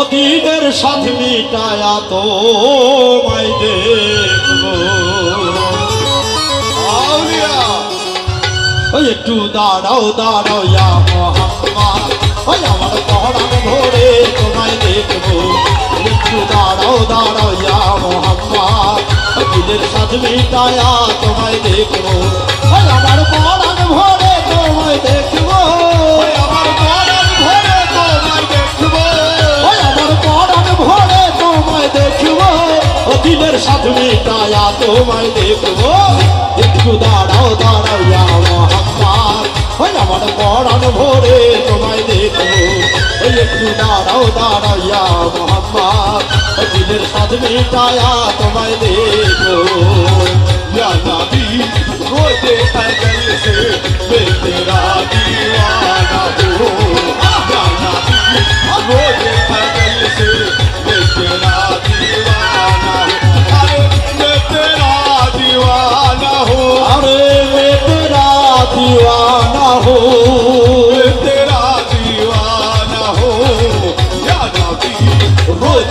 অতীতের সাথ মিটায়া তো মাই দেখব একটু দাঁড়াও দাঁড়াও ইয়া মোহাম্মদ ওই আমার পড়ান ধরে তোমায় দেখব। একটু দাঁড়াও দাঁড়াও ইয়া ওই দিলের সাথ মিটায়া তোমায় দেখব। ওই আমার পড়ান ভরে তোমায় দেখব। ও দিলের সাথ মিটায়া তোমায় দেখবো একটু দাঁড়াও দাঁড়াও ইয়া মোহাম্মদ ওই আমার পড়ান ভরে তোমায় দেখবো ওই একটু দাঁড়াও দাঁড়াও ইয়া মোহাম্মদ ও দিলের সাথ মিটায়া তোমায় দেখবো या नबी रोजे अजल से मैं तेरा दीवाना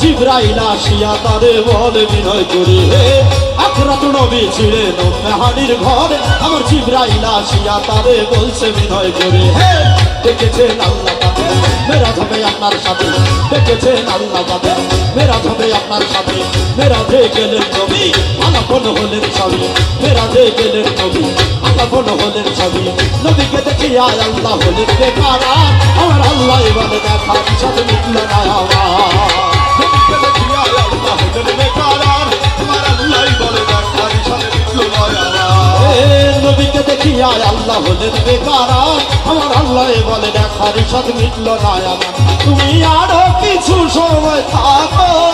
জিব্রাইল আসিয়া তারে বলে বিনয় করে, হে এক রাত নবী ছিলেন তাহাদের ঘরে, আমার জিব্রাইল আসিয়া তারে বলছে বিনয় করে, হে দেখেছেন আল্লাহ পাকে মেরা হবে আপনার সাথে, দেখেছেন আল্লাহ পাকে মেরা হবে আপনার সাথে মেরা যে গেলেন নবী, আলাপন হলেন সবই মেরা যে গেলেন নবী, আলাপন হলেন সবই নবীকে দেখিয়া আল্লাহ হলেন বেকারা আমার আল্লাহ এবারে দেখা সাথে মিটল না দেখিয়া আল্লাহ হলেন বেকারা আমার আল্লাহ বলে, দেখার সাথে মিটল না আমার। তুমি আরও কিছু সময় থাকো।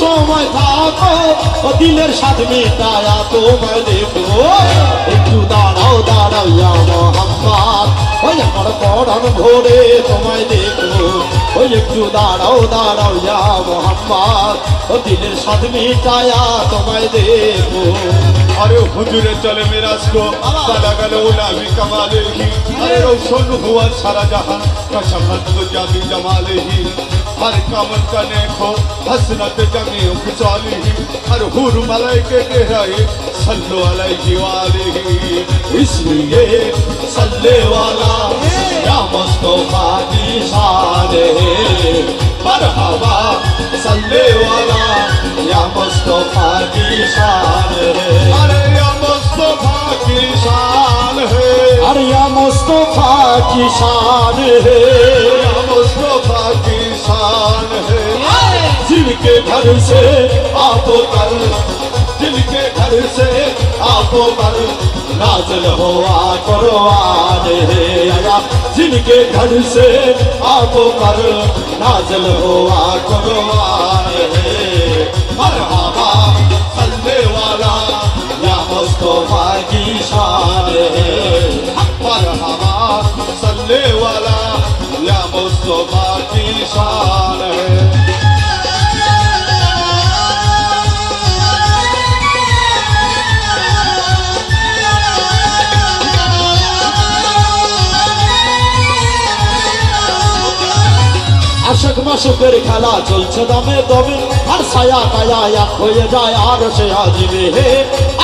সময় থাকো ও দিলের সাথ মেটায়া তোমায় দেব একটু দাঁড়াও দাঁড়াইয়া মোহাম্মদ ওই আমার পড়ান ভোরে তোমায় দেব ওই একটু দাঁড়াও দাঁড়াইয়া মোহাম্মদ ও দিলের সাথ মেটায়া তোমায় দেব আরে হুজুরে চলে মেরাজ কো তালা গেল উলাবি কামালেহি। আরে রৌশন হুয়া সারা জাহান কাশাফাত জাবি জামালেহি। हर कामन का नेखो हसनत जमी खुचाली ही हर हुर मलाइके के रहे सल्लो अलैहि वाले ही इसलिए सल्ले वाला या मुस्तफा की शान है मरहबा सल्ले वाला या मुस्तफा की शान है अरे या मुस्तफा की शान है अरे या मुस्तफा की शान है जिनके घर से आपो कर दिल के घर से आपो पर नाजल हुआ कुरबान है आया जिनके घर से आपो पर नाजल हुआ कुरबान है मरहबा सल्ले वाला या मुस्तफा की शान है मरहबा सल्ले वाला या मुस्तफा की शान है মাসুকের খেলা চলছে দমে দমে। আর ছায়া কায়া এক হয়ে যায়, আর সে আজিবে হে।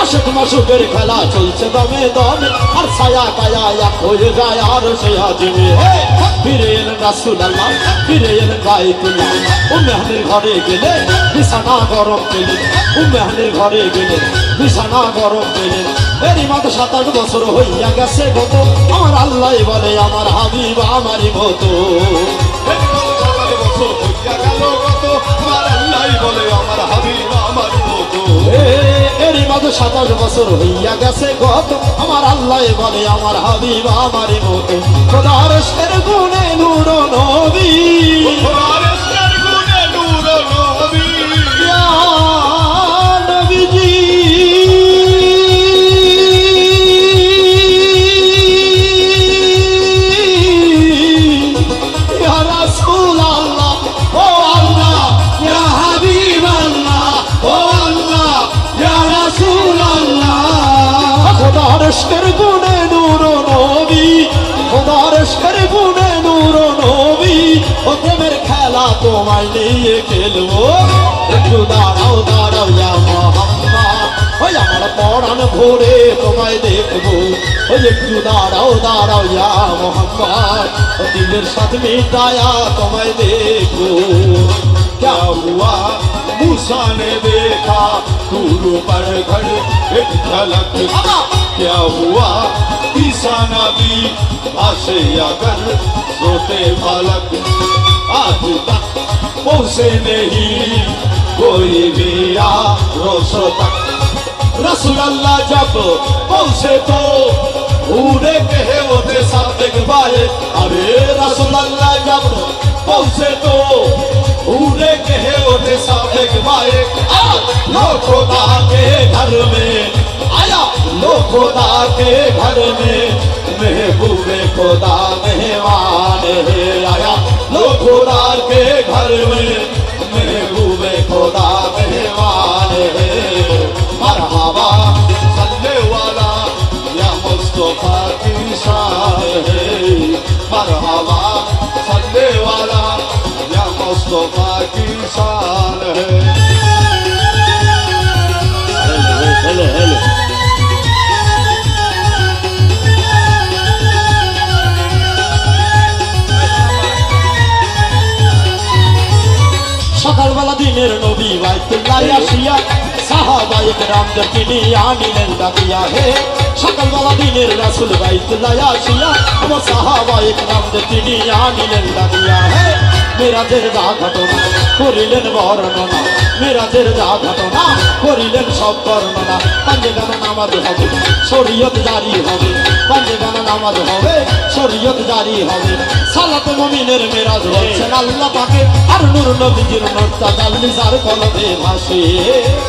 আশক মাসুকের খেলা চলছে দমে দমে। আর ছায়া কায়া এক হয়ে যায়, আর সে আজিবে হে। ফিরে এলেন রাসুল আল্লাহ ফিরে এলেন বাইতুল্লাহ। ঘরে গেলে বিছানা গরম পেলে। ও মেহনের ঘরে গেলে বিছানা গরম পেলে। এরই সাত আট বছর হইয়া গেছে গত আমার আল্লাহ বলে, আমার হাবিব, আমারই মতো। বলে আমার হাবিব আমার মতো এ, এরই মাঝে সাতাশ বছর হইয়া গেছে গত। আমার আল্লাহ বলে আমার হাবিব আমারই মতো দাঁড়াও দাঁড়াও ইয়া মোহাম্মদ ওই আমার পড়ান ভরে তোমায় দেখবো ওই একটু দাঁড়াও দাঁড়াও ইয়া মোহাম্মদ ও দিলের সাথে মিটায়া তোমায় দেখবো क्या हुआ मूसा ने देखा दूर पर घर एक झलक क्या हुआ ईसा नबी आशे अगर सोते बालक आज तक पहुंचे नहीं হইবিয়া রসতা রসুলাল্লাহ যাব कहे वो दे सब देख पाए अरे रसूल अल्लाह जब पहुँचे तो उड़े कहे उठे सामने घुमाए लो खुदा के घर में, आया लो खुदा के घर में। महबूबे खुदा मेहमान है, आया लो खुदा के घर में। की शान है हेलो हेलो সকালবেলা দিনের নবী বাইতুল্লাহ আসিয়া সাহাবায়ে কেরামদের তিনি আনিলেন ডাকিয়া হে সকালবেলা দিনের রাসূল বাইতুল্লাহ আসিয়া আমার সাহাবায়ে কেরামদের তিনি আনিলেন ডাকিয়া হে মেরাজের যা ঘটনা করিলেন বর্ণনা। মেরাজের যা ঘটনা, করিলেন সব বর্ণনা। পাঞ্জে গানা নামাজ হবে, শরীয়ত জারি হবে। পাঞ্জে গানা নামাজ হবে, শরীয়ত জারি হবে। সালাতে মমিনের মেরাজ বলছেন আল্লাহ পাকে, আর নূর নবীজির নূর তাজাল্লি যার কলবে ভাসে।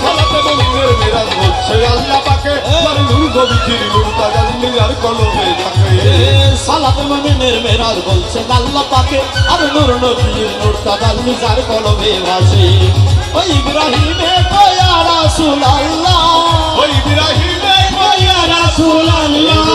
সালাতে মমিনের মিরাজ বলছে আল্লাহ পাকে, আর নূর নবীজির নূর তাজাল্লি আর কলবে থাকে সালাতে মমিনের মেরাজ বলছেন আল্লাহ পাকে, আর নূর নবীজির নূর তাজাল্লি যার কলবে ভাসে। ওই ইব্রাহিমে কয়া রাসূল আল্লাহ ওই ইব্রাহিমে কয়া রাসূল আল্লাহ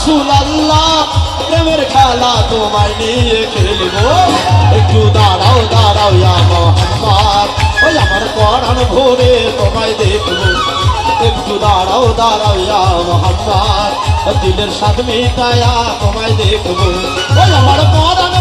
রাসূল আল্লাহ প্রেমের খেলা তোমায় নিয়ে খেলব। একটু দাঁড়াও দাঁড়াও আমার ওই আমার পড়ান ভোরে তোমায় দেখব। একটু দাঁড়াও দাঁড়াও ও দিলের স্বাদ মিটায়া তোমায় দেখব। ওই আমার পরাণ